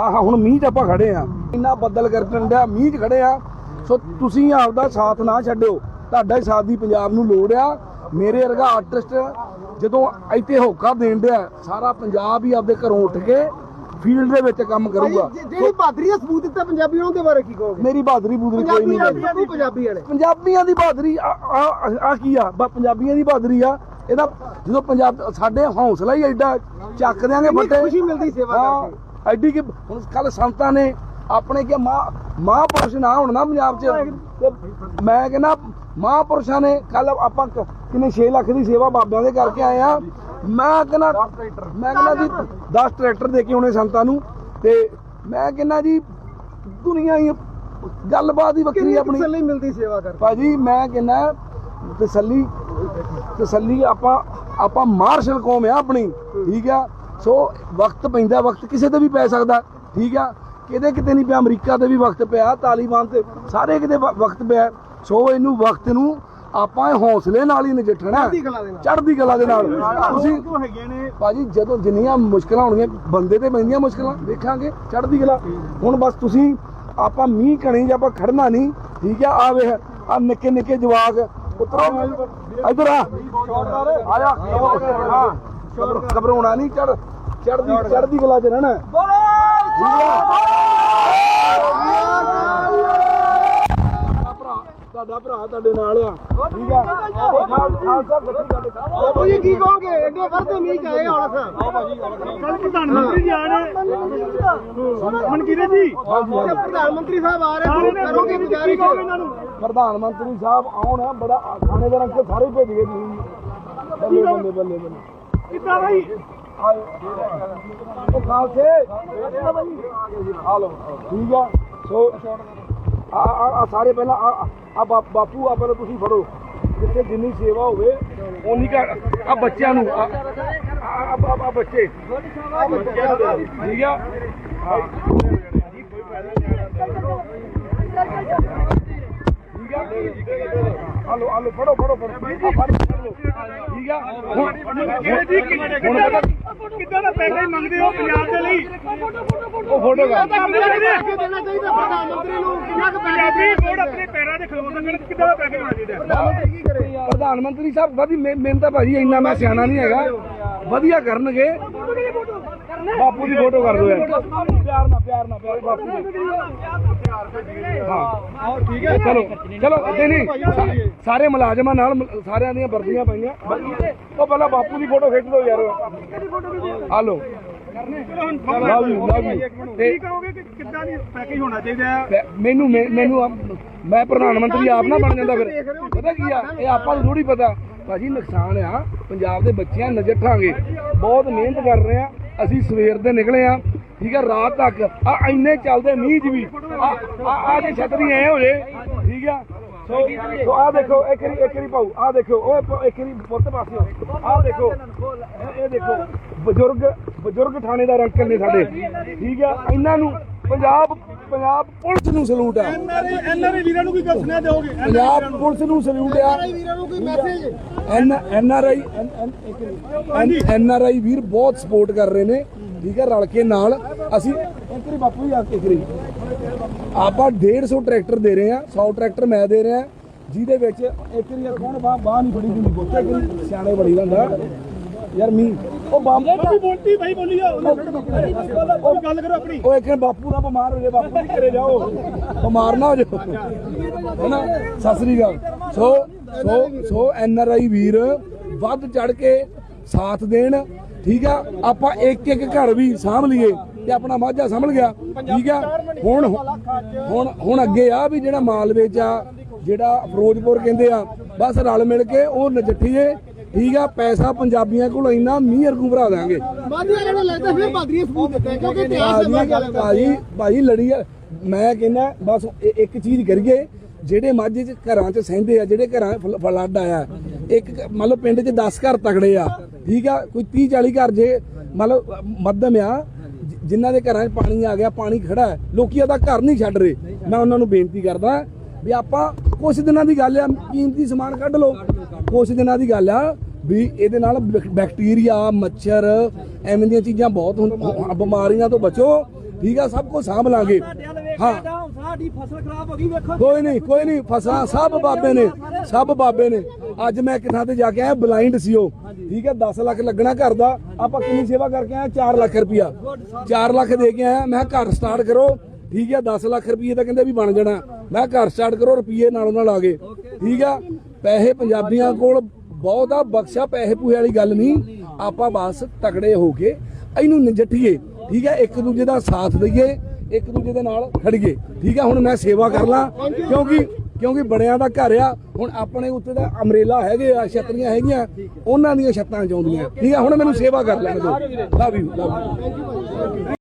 ਆਹ ਹੁਣ ਮੀਂਹ 'ਚ ਆਪਾਂ ਖੜੇ ਆ। ਇੰਨਾ ਬੱਦਲ ਗਰਜਣ ਡਿਆ ਮੀਂਹ 'ਚ ਖੜੇ ਆ। ਸੋ ਤੁਸੀਂ ਆਪਦਾ ਸਾਥ ਨਾ ਛੱਡਿਓ। ਤੁਹਾਡਾ ਹੀ ਸਾਥ ਦੀ ਪੰਜਾਬ ਨੂੰ ਲੋੜ ਆ। ਮੇਰੇ ਵਰਗਾ ਆਰਟਿਸਟ ਜਦੋਂ ਇੱਥੇ ਹੋਕਾ ਦੇਣ ਡਿਆ ਸਾਰਾ ਪੰਜਾਬ ਹੀ ਆਪਦੇ ਘਰੋਂ ਉੱਠ ਕੇ ਫੀਲਡ ਦੇ ਵਿੱਚ ਕੰਮ ਕਰੂਗਾ। ਜਿਹੜੀ ਬਹਾਦਰੀ ਦਾ ਸਬੂਤ ਦਿੱਤਾ ਪੰਜਾਬੀ ਉਹਨਾਂ ਦੇ ਬਾਰੇ ਕੀ ਕਹੋਗੇ? ਮੇਰੀ ਬਹਾਦਰੀ ਬੂਦਰੀ ਕੋਈ ਨਹੀਂ ਪੰਜਾਬੀ ਹੈ। ਪੰਜਾਬੀ ਵਾਲੇ? ਪੰਜਾਬੀਆਂ ਦੀ ਬਹਾਦਰੀ ਆ ਕੀ ਆ? ਪੰਜਾਬੀਆਂ ਦੀ ਬਹਾਦਰੀ ਆ। ਇਹਦਾ ਜਦੋਂ ਪੰਜਾਬ ਸਾਡੇ ਹੌਸਲਾ ਹੀ ਐਡਾ ਚੱਕ ਦਿਆਂਗੇ ਫੱਟੇ। ਖੁਸ਼ੀ ਮਿਲਦੀ ਸੇਵਾ ਕਰਕੇ। ਐਡੀ ਕਿ ਹੁਣ ਕੱਲ ਸੰਤਾਂ ਨੇ ਆਪਣੇ ਕਿ ਮਾਂ ਮਹਾਂਪੁਰਸ਼ ਨਾ ਹੋਣ ਨਾ ਪੰਜਾਬ 'ਚ। ਮੈਂ ਕਹਿੰਦਾ ਮਹਾਂਪੁਰਸ਼ਾਂ ਨੇ ਕੱਲ ਆਪਾਂ ਕਿੰਨੇ 6 ਲੱਖ ਦੀ ਸੇਵਾ ਬਾਬਿਆਂ ਦੇ ਕਰਕੇ ਆਏ ਆ। ਮੈਂ ਕਹਿੰਦਾ ਮੈਂ ਕਹਿੰਦਾ ਜੀ 10 ਟਰੈਕਟਰ ਦੇ ਕੇ ਆਉਣੇ ਸੰਤਾਂ ਨੂੰ। ਤੇ ਮੈਂ ਕਹਿੰਦਾ ਜੀ ਦੁਨੀਆ ਹੀ ਗੱਲਬਾਤ ਹੀ ਵੱਖਰੀ ਆਪਣੀ। ਤਸੱਲੀ ਮਿਲਦੀ ਸੇਵਾ ਕਰਕੇ? ਭਾਜੀ ਮੈਂ ਕਹਿੰਦਾ ਤਸੱਲੀ ਤਸੱਲੀ ਆਪਾਂ ਆਪਾਂ ਮਾਰਸ਼ਲ ਕੌਮ ਆ ਆਪਣੀ। ਠੀਕ ਆ? ਸੋ ਵਕਤ ਪੈਂਦਾ ਵਕਤ ਕਿਸੇ ਤੇ ਵੀ ਪੈ ਸਕਦਾ ਠੀਕ ਆ? ਕਿਤੇ ਕਿਤੇ ਨਹੀਂ ਪਿਆ ਅਮਰੀਕਾ ਤੇ ਵੀ ਵਕਤ ਪਿਆ ਤਾਲੀਬਾਨ ਤੇ ਸਾਰੇ ਕਿਤੇ ਵਕਤ ਪਿਆ। ਸੋ ਇਹਨੂੰ ਵਕਤ ਨੂੰ ਆਪਾਂ ਹੌਸਲੇ ਨਾਲ ਹੀ ਨਜਿੱਠਣਾ ਚੜ੍ਹਦੀ ਕਲਾ ਦੇ ਨਾਲ। ਤੁਸੀਂ ਹੈਗੇ ਨੇ। ਭਾਜੀ ਜਦੋਂ ਜਿੰਨੀਆਂ ਮੁਸ਼ਕਲਾਂ ਹੋਣਗੀਆਂ ਬੰਦੇ ਤੇ ਪੈਂਦੀਆਂ ਮੁਸ਼ਕਲਾਂ ਦੇਖਾਂਗੇ ਚੜ੍ਹਦੀ ਕਲਾ। ਹੁਣ ਬਸ ਤੁਸੀਂ ਆਪਾਂ ਮੀਂਹ ਕਣੀ ਜਾਂ ਆਪਾਂ ਖੜਨਾ ਨਹੀਂ ਠੀਕ ਆ? ਆ ਵੇਖ ਆ ਨਿੱਕੇ ਨਿੱਕੇ ਜਵਾਕ ਉਤਰੋ ਇਧਰ ਆ। ਆਇਆ ਹਾਂ। ਘਬਰਾਉਣਾ ਨਹੀਂ ਚੜ ਚੜ੍ਹਦੀ ਚੜ੍ਹਦੀ ਕਲਾ ਚ ਰਹਿਣਾ। ਤੁਹਾਡਾ ਭਰਾ ਤੁਹਾਡਾ ਭਰਾ ਤੁਹਾਡੇ ਨਾਲ ਆ। ਠੀਕ ਆ? ਖਾਲਸਾ ਗੱਡੀ ਸਾਡੇ ਬਾਬੂ ਜੀ ਕੀ ਕਹੋਗੇ? ਐਡੇ ਵਰਦੇ ਮੀਂਹ ਚ ਆਏ ਹੁਣ ਸਾ ਕੱਲ ਪ੍ਰਧਾਨ ਮੰਤਰੀ ਜੀ ਆਏ ਨੇ ਮਨਕੀਰੇ ਜੀ। ਪ੍ਰਧਾਨ ਮੰਤਰੀ ਸਾਹਿਬ ਆ ਰਹੇ ਕਰੋਗੇ ਗੁਜ਼ਾਰਿਸ਼? ਪ੍ਰਧਾਨ ਮੰਤਰੀ ਸਾਹਿਬ ਆਉਣ ਬੜਾ ਖਾਣੇ ਦਾ ਰੰਗ ਸਾਰੇ ਭੇਜ ਗਏ ਬੱਲੇ ਬੱਲੇ ਬੱਲੇ ਬੱਲੇ ਕਿੱਦਾਂ ਆਏ। ਉਹ ਖਾਲਸੇ। ਆ ਲਓ ਠੀਕ ਆ। ਸੋ ਆ ਆ- ਸਾਰੇ ਪਹਿਲਾਂ ਆ ਬਾਪੂ ਆ ਪਹਿਲਾਂ ਤੁਸੀਂ ਫੜੋ। ਜਿੱਥੇ ਜਿੰਨੀ ਸੇਵਾ ਹੋਵੇ ਉਨੀ ਕਾ ਆ ਬੱਚਿਆਂ ਨੂੰ ਆ ਆ- ਬੱਚੇ। ਠੀਕ ਆ। ਠੀਕ ਆ? ਹਲੋ ਹਲੋ ਫੜੋ ਫੜੋ ਫੜੋ। ਆ। ਹੁਣ ਕਿੱਦਾਂ ਦਾ ਪਤਾ ਕਿੱਦਾਂ ਮੰਗਦੇ ਹੋ ਪੰਜਾਬ ਦੇ ਲਈ? ਉਹ ਫੋਟੋ ਕਰ। ਦੇਣਾ ਚਾਹੀਦਾ ਪ੍ਰਧਾਨ ਮੰਤਰੀ ਨੂੰ ਕਿੰਨਾ ਕੁ ਪੰਜਾਬੀ ਵੋਟ ਆਪਣੇ ਪੈਰਾਂ ਦੇ ਖਲੋ ਸਕਣ ਕਿੱਦਾਂ ਦਾ ਪੈਸੇ ਹੋਣਾ ਚਾਹੀਦਾ ਪ੍ਰਧਾਨ ਮੰਤਰੀ ਸਾਹਿਬ ਵਧੀ ਮੈਨੂੰ ਤਾਂ ਭਾਜੀ ਇੰਨਾ ਮੈਂ ਸਿਆਣਾ ਨਹੀਂ ਹੈਗਾ। ਵਧੀਆ ਕਰਨਗੇ। ਬਾਪੂ ਦੀ ਫੋਟੋ ਕਰ ਦਿਓ ਯਾਰ। ਪਿਆਰ ਨਾਲ ਪਿਆਰ ਨਾਲ ਪਿਆਰ ਬਾਪੂ ਦੀ। ਹਾਂ ਠੀਕ ਹੈ? ਚਲੋ ਚਲੋ ਨਹੀਂ। ਨਹੀਂ ਸਾਰੇ ਮੁਲਾਜ਼ਮਾਂ ਨਾਲ ਸਾਰਿਆਂ ਦੀਆਂ ਵਰਦੀਆਂ ਪਈਆਂ। ਉਹ ਪਹਿਲਾਂ ਬਾਪੂ ਦੀ ਫੋਟੋ ਖਿੱਚ ਦਿਓ ਯਾਰ। ਆ ਲਓ ਲਓ ਜੀ ਲਓ ਜੀ ਤੇ ਕੀ ਕਹੋਗੇ ਕਿ ਕਿੱਦਾਂ ਦੀ ਪੈਕੇਜ ਹੋਣਾ ਚਾਹੀਦਾ ਹੈ? ਮੈਂ- ਮੈਨੂੰ ਮੈਂ- ਮੈਨੂੰ ਆਪ- ਮੈਂ ਪ੍ਰਧਾਨ ਮੰਤਰੀ ਆਪ ਨਾ ਬਣ ਜਾਂਦਾ ਫਿਰ। ਪਤਾ ਕੀ ਆ? ਇਹ ਆਪਾਂ ਨੂੰ ਥੋੜੀ ਪਤਾ। ਭਾਜੀ ਨੁਕਸਾਨ ਆ। ਪੰਜਾਬ ਦੇ ਬੱਚਿਆਂ ਨਜਿੱਠਾਂਗੇ ਬਹੁਤ ਮਿਹਨਤ ਕਰ ਰਹੇ ਆ। ਅਸੀਂ ਸਵੇਰ ਦੇ ਨਿਕਲੇ ਆ, ਠੀਕ ਆ, ਰਾਤ ਤੱਕ। ਆ ਇੰਨੇ ਚੱਲਦੇ ਮੀਂਹ 'ਚ ਵੀ। ਆ, ਆ- ਜੇ ਛਤਰੀ ਐ ਹੋ ਜੇ, ਠੀਕ ਆ। ਸੋ ਸੋ ਆ ਦੇਖੋ, ਇੱਕ ਵਾਰੀ ਇੱਕ ਵਾਰੀ ਪਾਉ ਆ ਦੇਖੋ ਓਏ ਇੱਕ ਵਾਰੀ ਪੁੱਤ ਪਾਸਿਓ ਆ ਦੇਖੋ, ਇਹ- ਇਹ ਦੇਖੋ, ਬਜ਼ੁਰਗ ਬਜ਼ੁਰਗ ਥਾਣੇਦਾਰ ਅੰਕਲ ਨੇ ਸਾਡੇ। ਠੀਕ ਆ, ਇਹਨਾਂ ਨੂੰ ਪੰਜਾਬ ਪੰਜਾਬ ਪੁਲਿਸ ਨੂੰ ਸਲੂਟ ਆ। ਐਨਆਰਆਈ ਵੀਰਾਂ ਨੂੰ ਕੀ ਦੱਸਣਾ ਦਿਓਗੇ? ਪੰਜਾਬ ਪੁਲਿਸ ਨੂੰ ਸਲੂਟ ਆ। ਵੀਰਾਂ ਨੂੰ ਕੋਈ message N N R I N R I ਵੀਰ ਬਹੁਤ ਸਪੋਰਟ ਕਰ ਰਹੇ ਨੇ ਠੀਕ ਹੈ ਰਲ ਕੇ ਨਾਲ। ਅਸੀਂ ਇੱਕ ਵਾਰੀ ਬਾਪੂ ਜੀ ਆ ਕੇ ਇੱਕ ਵਾਰੀ। ਆਪਾਂ 150 ਟਰੈਕਟਰ ਦੇ ਰਹੇ ਆ 100 ਟਰੈਕਟਰ ਮੈਂ ਦੇ ਰਿਹਾ ਜਿਹਦੇ ਵਿੱਚ ਇੱਕ ਕੌਣ ਬਾਹ ਬਾਹ ਨਹੀਂ ਫੜੀ ਹੁੰਦੀ ਬੋਤੇ ਸਿਆਣੇ ਬੜੀ ਹੁੰਦਾ ਯਾਰ ਮੀ ਉਹ ਬਾਬਾ ਬੋਲਤੀ ਭਾਈ ਬੋਲੀ ਜਾ ਉਹ ਗੱਲ ਕਰੋ ਆਪਣੀ। ਉਹ ਇੱਕ ਬਾਪੂ ਦਾ ਬਿਮਾਰ ਹੋ ਜਾਏ ਬਾਪੂ ਵੀ ਘਰੇ ਜਾਓ। ਬਿਮਾਰ ਨਾ ਹੋ ਜਾਓ। ਹੈਨਾ ਸਤਿ ਸ੍ਰੀ ਅਕਾਲ। ਸੋ ਸੋ ਸੋ ਐਨ ਆਰ ਆਈ ਵੀਰ ਵੱਧ ਚੜ ਕੇ ਸਾਥ ਦੇਣ ਠੀਕ ਆ? ਆਪਾਂ ਇੱਕ ਇੱਕ ਘਰ ਵੀ ਸਾਂਭ ਲਈਏ ਤੇ ਆਪਣਾ ਮਾਝਾ ਸੰਭਲ ਗਿਆ ਠੀਕ ਆ? ਹੁਣ ਹੁਣ ਹੁਣ ਅੱਗੇ ਆ ਵੀ ਜਿਹੜਾ ਮਾਲਵੇ ਚ ਆ ਜਿਹੜਾ ਫਿਰੋਜ਼ਪੁਰ ਕਹਿੰਦੇ ਆ ਬਸ ਰਲ ਮਿਲ ਕੇ ਉਹ ਨਜਿੱਠੀਏ ਠੀਕ ਆ ਪੈਸਾ ਪੰਜਾਬੀਆਂ ਕੋਲ ਇੰਨਾ ਮੀਂਹ ਵਰਗੂ ਭਰਾ ਦਾਂਗੇ ਲੱਗਦਾ ਫਿਰ ਸਬੂਤ ਦਿੱਤਾ ਕਿਉਂਕਿ ਇਤਿਹਾਸ ਭਾਜੀ ਭਾਜੀ ਲੜੀ ਆ। ਮੈਂ ਕਹਿੰਦਾ ਬਸ ਇੱਕ ਚੀਜ਼ ਕਰੀਏ ਜਿਹੜੇ ਮਾਝੇ ਚ ਘਰਾਂ ਚ ਸਹਿੰਦੇ ਆ ਜਿਹੜੇ ਘਰਾਂ ਫਲ- ਫਲੱਡ ਆਇਆ ਇੱਕ ਲਓ ਪਿੰਡ ਚ 10 ਘਰ ਤਗੜੇ ਆ ਠੀਕ ਆ ਕੋਈ 30 40 ਘਰ ਜੇ ਅ, ਮੱਧਮ ਆ ਜਿਨ੍ਹਾਂ ਦੇ ਘਰਾਂ 'ਚ ਪਾਣੀ ਆ ਗਿਆ ਪਾਣੀ ਖੜਾ ਲੋਕੀ ਉਹਦਾ ਘਰ ਨਹੀਂ ਛੱਡ ਰਹੇ। ਮੈਂ ਉਹਨਾਂ ਨੂੰ ਬੇਨਤੀ ਕਰਦਾ ਵੀ ਆਪਾਂ ਕੁਝ ਦਿਨਾਂ ਦੀ ਗੱਲ ਆ ਕੀਮਤੀ ਸਮਾਨ ਕੱਢ ਲਓ। ਕੁਝ ਦਿਨਾਂ ਦੀ ਗੱਲ ਆ ਵੀ ਇਹਦੇ ਨਾਲ ਬੈਕ- ਬੈਕਟੀਰੀਆ ਮੱਛਰ ਐਵੇਂ ਦੀਆਂ ਚੀਜ਼ਾਂ ਬਹੁਤ ਹੁੰਦ- ਬਿਮਾਰੀਆਂ ਤੋਂ ਬਚੋ। ਠੀਕ ਆ ਸਭ ਕੁਝ ਸਾਂਭ ਲਾਂਗੇ। ਹਾਂ। ਸਾਡੀ ਫਸਲ ਖਰਾਬ ਹੋ ਗਈ ਵੇਖੋ। ਕੋਈ ਨਹੀਂ ਕੋਈ ਨਹੀਂ ਫਸਲਾਂ ਸਭ ਬਾਬੇ ਨੇ ਸਭ ਬਾਬੇ ਨੇ। ਅੱਜ ਮੈਂ ਕਿਥਾਂ ਤੇ ਜਾ ਕੇ ਆਇਆ ਬਲਾਈਂਡ ਸੀ ਉਹ। ਠੀਕ ਹੈ 10 ਲੱਖ ਲੱਗਣਾ ਘਰ ਦਾ। ਆਪਾਂ ਕਿੰਨੀ ਸੇਵਾ ਕਰਕੇ ਆਏ? 4 ਲੱਖ ਰੁਪਇਆ। 4 ਲੱਖ ਦੇ ਕੇ ਆਇਆ ਮੈਂ ਘਰ ਸਟਾਰਟ ਕਰੋ। ਠੀਕ ਹੈ 10 ਲੱਖ ਰੁਪਏ ਤਾਂ ਕਹਿੰਦੇ ਵੀ ਬਣ ਜਾਣਾ। ਮੈਂ ਘਰ ਸਟਾਰਟ ਕਰੋ ਰੁਪਏ ਨਾਲੋਂ ਨਾਲ ਆ ਗਏ। ਠੀਕ ਆ? ਪੈਸੇ ਪੰਜਾਬੀਆਂ ਕੋਲ ਬਹੁਤ ਆ ਬਖਸ਼ਾ ਪੈਸੇ ਪੂਹੇ ਵਾਲੀ ਗੱਲ ਨਹੀਂ। ਆਪਾਂ ਬਸ ਤਗੜੇ ਹੋ ਕੇ ਇਹਨੂੰ ਨਜਿੱਠੀਏ। ਠੀਕ ਹੈ ਇੱਕ ਦੂਜੇ ਦਾ ਸਾਥ ਦਈਏ, ਇੱਕ ਦੂਜੇ ਦੇ ਨਾਲ ਖੜੀਏ। ਠੀਕ ਆ? ਹੁਣ ਮੈਂ ਸੇਵਾ ਕਰ ਲਾਂ, ਕਿਉਂਕਿ ਕਿਉਂਕਿ ਬੜਿਆਂ ਦਾ ਘਰ ਆ। ਹੁਣ ਆਪਣੇ ਉੱਤੇ ਦਾ ਅਮਰੇਲਾ ਹੈਗੇ ਆ, ਛਤਰੀਆਂ ਹੈਗੀਆਂ, ਉਹਨਾਂ ਦੀਆਂ ਛੱਤਾਂ ਚਾਉਂਦੀਆਂ ਠੀਕ ਆ? ਹੁਣ ਮੈਨੂੰ ਸੇਵਾ ਕਰ ਲੈਣ ਦਿਓ। Love you